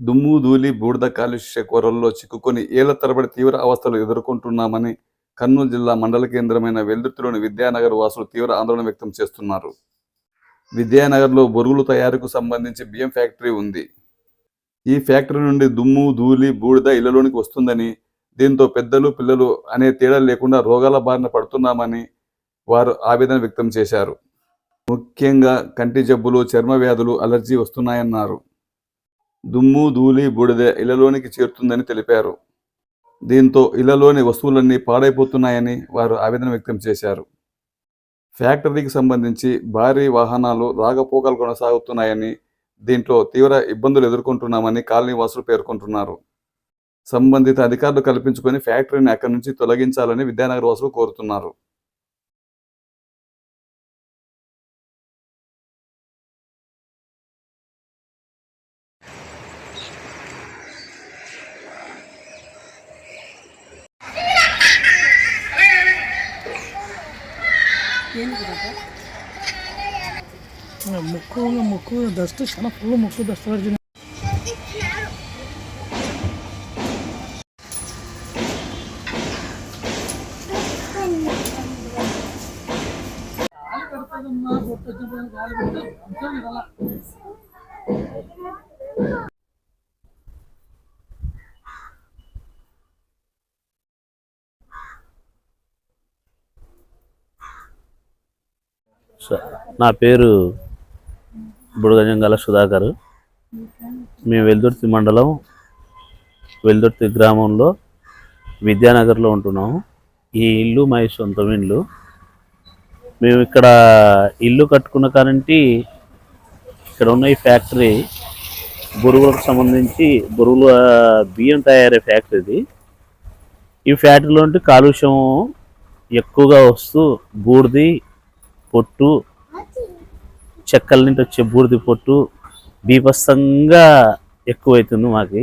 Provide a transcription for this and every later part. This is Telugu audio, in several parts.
దుమ్ము ధూళి బూడిద కాలుష్య కోరల్లో చిక్కుకొని ఏళ్ళ తరబడి తీవ్ర అవస్థలు ఎదుర్కొంటున్నామని కర్నూలు జిల్లా మండల కేంద్రమైన వెల్దుర్తిలోని విద్యానగర్ వాసులు తీవ్ర ఆందోళన వ్యక్తం చేస్తున్నారు. విద్యానగర్లో బొరుగుల తయారీకు సంబంధించి బియ్యం ఫ్యాక్టరీ ఉంది. ఈ ఫ్యాక్టరీ నుండి దుమ్ము ధూళి బూడిద ఇళ్ళలోనికి వస్తుందని దీంతో పెద్దలు పిల్లలు అనే తేడా లేకుండా రోగాల బారిన పడుతున్నామని వారు ఆవేదన వ్యక్తం చేశారు. ముఖ్యంగా కంటి జబ్బులు చర్మ వ్యాధులు అలర్జీ వస్తున్నాయన్నారు. దుమ్ము ధూళి బూడిద ఇళ్ళలోనికి చేరుతుందని తెలిపారు. దీంతో ఇళ్ళలోని వస్తువులన్నీ పాడైపోతున్నాయని వారు ఆవేదన వ్యక్తం చేశారు. ఫ్యాక్టరీకి సంబంధించి భారీ వాహనాలు రాగపోకలు కొనసాగుతున్నాయని దీంట్లో తీవ్ర ఇబ్బందులు ఎదుర్కొంటున్నామని కాలనీవాసులు పేర్కొంటున్నారు. సంబంధిత అధికారులు కల్పించుకొని ఫ్యాక్టరీని అక్కడి నుంచి తొలగించాలని విద్యానగర్ వాసులు కోరుతున్నారు. ముక్కు ముక్కు డస్ట్ చాలా ఫుల్ ముక్కు డస్ట్ పడుతుంది నా పేరు బుడగజంగాల సుధాకర్. మేము వెల్దుర్తి మండలం వెల్దుర్తి గ్రామంలో విద్యానగర్లో ఉంటున్నాము. ఈ ఇల్లు మా సొంతం ఇల్లు. మేము ఇక్కడ ఇల్లు కట్టుకున్న కారంటి ఇక్కడ ఉన్న ఈ ఫ్యాక్టరీ బురుగులకు సంబంధించి బురుగుల బియ్యం తయారయ్యే ఫ్యాక్టరీ ఇది ఈ ఫ్యాక్టరీలో కాలుష్యం ఎక్కువగా వస్తూ బూడిది పొట్టు చెక్కల నుండి వచ్చే బూర్ది పొట్టు బీభత్సంగా ఎక్కువైతుంది మాకు.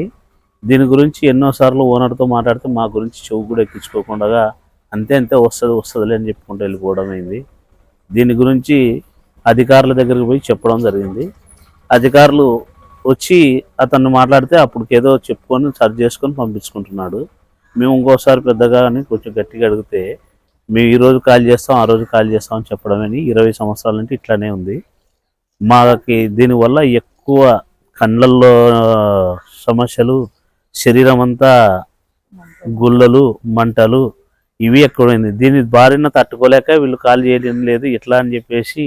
దీని గురించి ఎన్నోసార్లు ఓనర్తో మాట్లాడితే మా గురించి చెవు కూడా ఎక్కించుకోకుండా అంతే అంతే వస్తుంది వస్తుందిలే అని చెప్పుకుంటూ వెళ్ళిపోవడం అయింది. దీని గురించి అధికారుల దగ్గరికి పోయి చెప్పడం జరిగింది. అధికారులు వచ్చి అతన్ని మాట్లాడితే అప్పటికేదో చెప్పుకొని సరి చేసుకొని పంపించుకుంటున్నాడు. మేము ఇంకోసారి పెద్దగా అని కొంచెం గట్టిగా అడిగితే మేము ఈరోజు కాల్ చేస్తాం ఆ రోజు కాల్ చేస్తాం అని చెప్పడమని ఇరవై సంవత్సరాల నుండి ఇట్లానే ఉంది. మాకి దీనివల్ల ఎక్కువ కళ్ళల్లో సమస్యలు శరీరం అంతా గుల్లలు మంటలు ఇవి ఎక్కువైంది. దీని బారిన తట్టుకోలేక వీళ్ళు కాల్ చేయడం లేదు ఇట్లా అని చెప్పేసి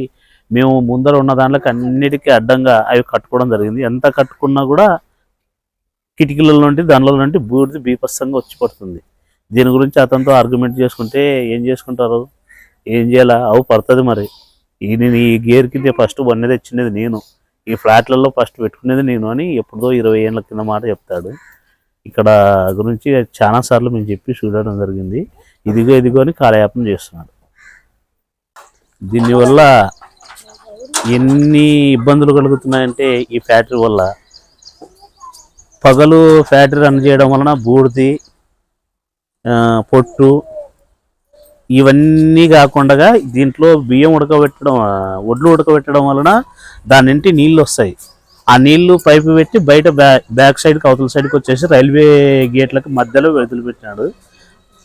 మేము ముందర ఉన్న దాంట్లోకి అన్నిటికీ అడ్డంగా అవి కట్టుకోవడం జరిగింది. ఎంత కట్టుకున్నా కూడా కిటికీల నుండి దానిలో నుండి బూడిది బీపస్సంగా వచ్చి పడుతుంది. దీని గురించి అతనితో ఆర్గ్యుమెంట్ చేసుకుంటే ఏం చేసుకుంటారు? ఏం చేయాలా? అవు పడుతుంది మరి. ఈ నేను ఈ గేర్ కింద ఫస్ట్ వన్నది తెచ్చినది నేను. ఈ ఫ్లాట్లలో ఫస్ట్ పెట్టుకునేది నేను అని ఎప్పుడో ఇరవై ఏళ్ళ కింద మాట చెప్తాడు. ఇక్కడ గురించి చాలా సార్లు మేము చెప్పి చూడడం జరిగింది. ఇదిగో ఇదిగో అని కాలయాపన చేస్తున్నాడు. దీనివల్ల ఎన్ని ఇబ్బందులు కలుగుతున్నాయంటే ఈ ఫ్యాక్టరీ వల్ల. పగలు ఫ్యాక్టరీ రన్ చేయడం వలన బూడిది పొట్టు ఇవన్నీ కాకుండా దీంట్లో బియ్యం ఉడకబెట్టడం ఒడ్లు ఉడకబెట్టడం వలన దాని నుండి నీళ్ళు వస్తాయి. ఆ నీళ్ళు పైపు పెట్టి బయట బ్యా బ్యాక్ సైడ్కి అవతల సైడ్కి వచ్చేసి రైల్వే గేట్లకు మధ్యలో వదిలిపెట్టినాడు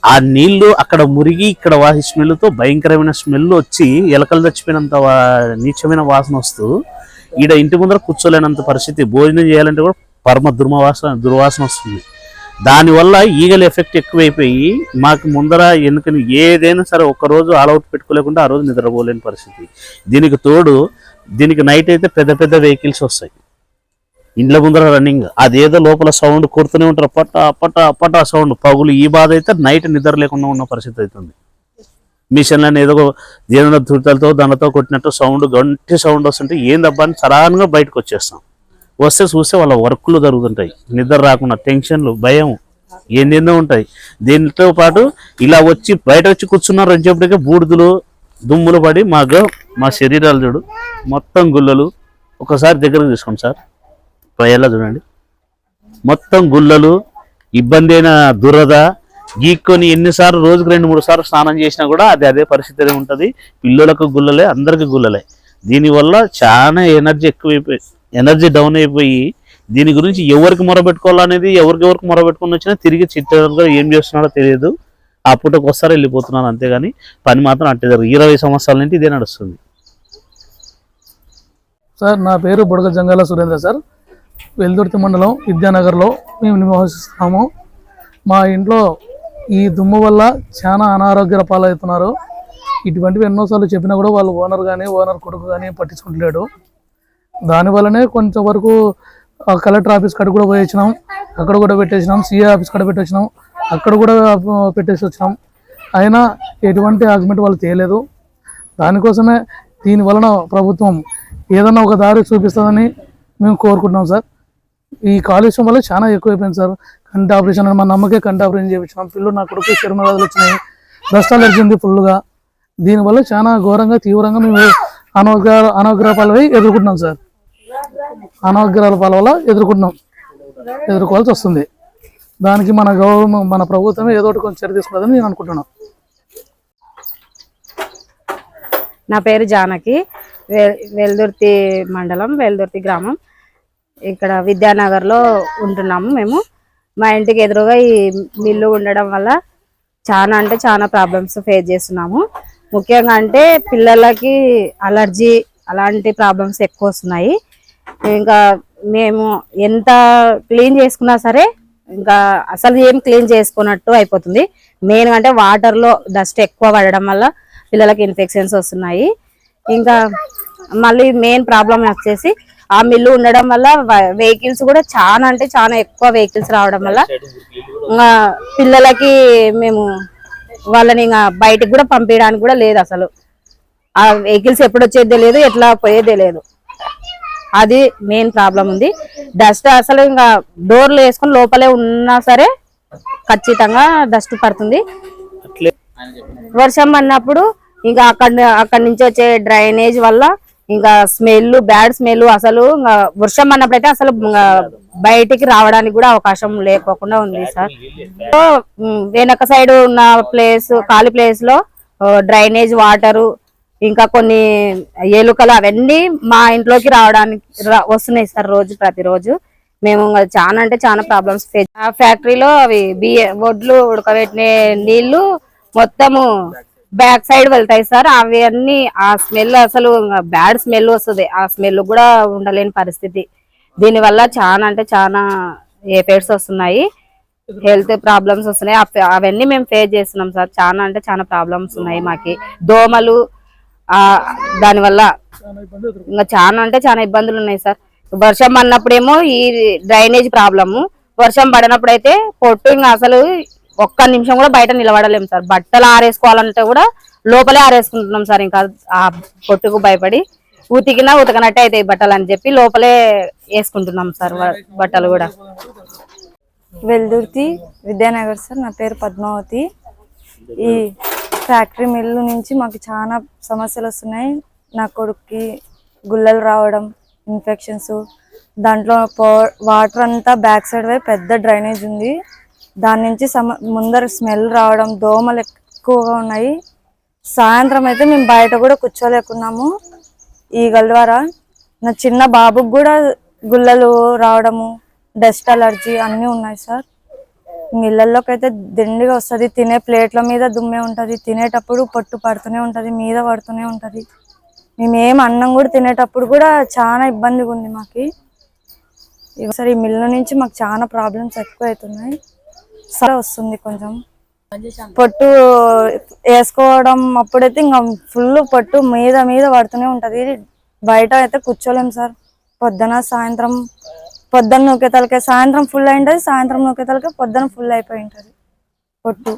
ఆ నీళ్ళు అక్కడ మురిగి ఇక్కడ వాసి స్మెల్తో భయంకరమైన స్మెల్ వచ్చి ఎలకలు చచ్చిపోయినంత వా- నీచమైన వాసన వస్తూ ఈడ ఇంటి ముందర కూర్చోలేనంత పరిస్థితి. భోజనం చేయాలంటే కూడా పరమ దుర్మవాసన దుర్వాసన వస్తుంది. దానివల్ల ఈగల ఎఫెక్ట్ ఎక్కువైపోయి మాకు ముందర ఎన్నికని ఏదైనా సరే ఒక్కరోజు ఆల్అవుట్ పెట్టుకోలేకుండా ఆ రోజు నిద్రపోలేని పరిస్థితి. దీనికి తోడు దీనికి నైట్ అయితే పెద్ద పెద్ద వెహికల్స్ వస్తాయి. ఇండ్ల ముందర రన్నింగ్ అదేదో లోపల సౌండ్ కొడుతూనే ఉంటారు. పట్ట పట్ట పట్ట సౌండ్. పగులు ఈ బాధ అయితే నైట్ నిద్ర లేకుండా ఉన్న పరిస్థితి అవుతుంది. మిషన్లను ఏదో ఏదైనా దుర్తలతో దానితో కొట్టినట్టు సౌండ్ గంటి సౌండ్ వస్తుంటే ఏందబ్బా అని సరాన్గా బయటకు వచ్చేస్తాం. వస్తే చూస్తే వాళ్ళ వర్క్లు జరుగుతుంటాయి. నిద్ర రాకుండా టెన్షన్లు భయం ఏందేందో ఉంటాయి. దీనితో పాటు ఇలా వచ్చి బయట వచ్చి కూర్చున్నారు అని చెప్పటికే బూడిదలు దుమ్ములు పడి మాకు మా శరీరాలు చూడు మొత్తం గుల్లలు. ఒకసారి దగ్గరకు తీసుకోండి సార్. ప్రయాలా చూడండి. మొత్తం గుల్లలు ఇబ్బంది అయిన దురద గీక్కొని ఎన్నిసార్లు రోజుకు రెండు మూడు సార్లు స్నానం చేసినా కూడా అది అదే పరిస్థితి ఉంటుంది. పిల్లలకు గుల్లలే అందరికి గుల్లలే. దీనివల్ల చాలా ఎనర్జీ ఎక్కువైపోయింది ఎనర్జీ డౌన్ అయిపోయి దీని గురించి ఎవరికి మొరబెట్టుకోవాలనేది ఎవరికి ఎవరికి మొరబెట్టుకుని వచ్చినా తిరిగి చిట్టగా ఏం చేస్తున్నాడో తెలియదు. ఆ పూటకు వస్తారు వెళ్ళిపోతున్నారు అంతేగాని పని మాత్రం అట్టే జరుగుతుంది. ఇరవై సంవత్సరాల నుండి ఇదే నడుస్తుంది. సార్ నా పేరు బుడగ జంగాల సురేంద్ర సార్. వెల్దుర్తి మండలం విద్యానగర్లో మేము నివసిస్తున్నాము. మా ఇంట్లో ఈ దుమ్ము వల్ల చాలా అనారోగ్య పాలవుతున్నారు. ఇటువంటివి ఎన్నోసార్లు చెప్పినా కూడా వాళ్ళు ఓనర్ కానీ ఓనర్ కొడుకు కానీ పట్టించుకుంటలేడు. దానివల్లనే కొంతవరకు కలెక్టర్ ఆఫీస్ కాడ కూడా పోయించినాం అక్కడ కూడా పెట్టేసినాం. సిఏ ఆఫీస్ కాడ పెట్టేసినాం అక్కడ కూడా పెట్టేసి వచ్చినాం. అయినా ఎటువంటి ఆర్గ్యుమెంట్ వాళ్ళు తేయలేదు దానికోసమే దీని వలన ప్రభుత్వం ఏదన్నా ఒక దారి చూపిస్తుందని మేము కోరుకుంటున్నాం సార్. ఈ కాలుష్యం వల్ల చాలా ఎక్కువైపోయింది సార్. కంటి ఆపరేషన్ అని మా నమ్మకే కంటి ఆపరేషన్ చేయించినాం పిల్లలు నా కొడుకు చర్మ వచ్చినాయి. డస్ట్ అలర్జీ ఉంది ఫుల్గా దీనివల్ల చాలా ఘోరంగా తీవ్రంగా మేము అనారోగ్య అనారోగ్య ఎదుర్కొంటున్నాం సార్. అనాగ్రహాల పాల వల్ల ఎదుర్కొంటున్నాం ఎదుర్కోవాల్సి వస్తుంది. దానికి మన గవర్నమెంట్ మన ప్రభుత్వమే ఏదో ఒకటి కొంచెం చర్య తీసుకుంటుందని నేను అనుకుంటున్నాను. నా పేరు జానకి. వె- వెల్దుర్తి మండలం వెల్దుర్తి గ్రామం. ఇక్కడ విద్యానగర్లో ఉంటున్నాము మేము. మా ఇంటికి ఎదురుగా ఈ మిల్లు ఉండడం వల్ల చాలా అంటే చాలా ప్రాబ్లమ్స్ ఫేస్ చేస్తున్నాము. ముఖ్యంగా అంటే పిల్లలకి అలర్జీ అలాంటి ప్రాబ్లమ్స్ ఎక్కువ వస్తున్నాయి. ఇంకా మేము ఎంత క్లీన్ చేసుకున్నా సరే ఇంకా అసలు ఏం క్లీన్ చేసుకున్నట్టు అయిపోతుంది. మెయిన్ అంటే వాటర్లో డస్ట్ ఎక్కువ పడడం వల్ల పిల్లలకి ఇన్ఫెక్షన్స్ వస్తున్నాయి. ఇంకా మళ్ళీ మెయిన్ ప్రాబ్లం వచ్చేసి ఆ మిల్లు ఉండడం వల్ల వెహికల్స్ కూడా చాలా అంటే చాలా ఎక్కువ వెహికల్స్ రావడం వల్ల ఇంకా పిల్లలకి మేము వాళ్ళని ఇంకా బయటికి కూడా పంపించడానికి కూడా లేదు అసలు. ఆ వెహికల్స్ ఎప్పుడు వచ్చేది తెలియదు ఎట్లా పోయేది లేదు అది మెయిన్ ప్రాబ్లం ఉంది. డస్ట్ అసలు ఇంకా డోర్లు వేసుకొని లోపలే ఉన్నా సరే ఖచ్చితంగా డస్ట్ పడుతుంది. వర్షం పడినప్పుడు ఇంకా అక్కడ అక్కడి నుంచి వచ్చే డ్రైనేజ్ వల్ల ఇంకా స్మెల్ బ్యాడ్ స్మెల్ అసలు ఇంకా వర్షం పడినప్పుడు అయితే అసలు బయటికి రావడానికి కూడా అవకాశం లేకోకుండా ఉంది సార్. వెనక సైడ్ ఉన్న ప్లేస్ ఖాళీ ప్లేస్లో డ్రైనేజ్ వాటరు ఇంకా కొన్ని ఎలుకలు అవన్నీ మా ఇంట్లోకి రావడానికి రా- వస్తున్నాయి సార్ రోజు ప్రతిరోజు. మేము చాలా అంటే చాలా ప్రాబ్లమ్స్ ఫేస్ ఆ ఫ్యాక్టరీలో అవి బియ్య వడ్లు ఉడకబెట్టిన నీళ్ళు మొత్తము బ్యాక్ సైడ్ వెళ్తాయి సార్. అవి అన్ని ఆ స్మెల్ అసలు బ్యాడ్ స్మెల్ వస్తుంది. ఆ స్మెల్ కూడా ఉండలేని పరిస్థితి. దీనివల్ల చాలా అంటే చాలా ఎఫెక్ట్స్ వస్తున్నాయి. హెల్త్ ప్రాబ్లమ్స్ వస్తున్నాయి. అవన్నీ మేము ఫేస్ చేస్తున్నాం సార్. చాలా అంటే చాలా ప్రాబ్లమ్స్ ఉన్నాయి మాకి. దోమలు దానివల్ల ఇంకా చాలా అంటే చాలా ఇబ్బందులు ఉన్నాయి సార్. వర్షం పడినప్పుడేమో ఈ డ్రైనేజ్ ప్రాబ్లము. వర్షం పడినప్పుడు అయితే పొట్టు ఇంకా అసలు ఒక్క నిమిషం కూడా బయట నిలబడలేము సార్. బట్టలు ఆరేసుకోవాలంటే కూడా లోపలే ఆరేసుకుంటున్నాం సార్ ఇంకా ఆ పొట్టుకు భయపడి. ఉతికినా ఉతకనట్టే అవుతాయి బట్టలు అని చెప్పి లోపలే వేసుకుంటున్నాం సార్ బట్టలు కూడా. వెల్దుర్తి విద్యానగర్ సార్ నా పేరు పద్మావతి. ఈ ఫ్యాక్టరీ మిల్లు నుంచి మాకు చాలా సమస్యలు వస్తున్నాయి. నా కొడుక్కి గుల్లలు రావడం ఇన్ఫెక్షన్స్ దాంట్లో వాటర్ అంతా బ్యాక్ సైడ్ వైపు పెద్ద డ్రైనేజ్ ఉంది. దాని నుంచి సమ ముందర స్మెల్ రావడం దోమలు ఎక్కువగా ఉన్నాయి. సాయంత్రం అయితే మేము బయట కూడా కూర్చోలేకున్నాము. ఈగల ద్వారా నా చిన్న బాబుకి కూడా గుల్లలు రావడము డస్ట్ అలర్జీ అన్నీ ఉన్నాయి సార్. నీళ్ళల్లోకి అయితే దిండిగా వస్తుంది. తినే ప్లేట్ల మీద దుమ్మే ఉంటుంది. తినేటప్పుడు పొట్టు పడుతూనే ఉంటుంది. మీద పడుతూనే ఉంటుంది. మేమేం అన్నం కూడా తినేటప్పుడు కూడా చాలా ఇబ్బందిగా ఉంది మాకు ఒకసారి ఈ మిల్లు నుంచి మాకు చాలా ప్రాబ్లమ్స్ ఎక్కువ అవుతున్నాయి సరే వస్తుంది కొంచెం. పొట్టు వేసుకోవడం అప్పుడైతే ఇంకా ఫుల్ పొట్టు మీద మీద పడుతూనే ఉంటది. బయట అయితే కూర్చోలేము సార్. పొద్దున సాయంత్రం పొద్దున్న నొక్కే తలకే సాయంత్రం ఫుల్ అయి ఉంటుంది సాయంత్రం నొక్కే తలకే పొద్దున ఫుల్ అయిపోయి ఉంటుంది. పొట్టు.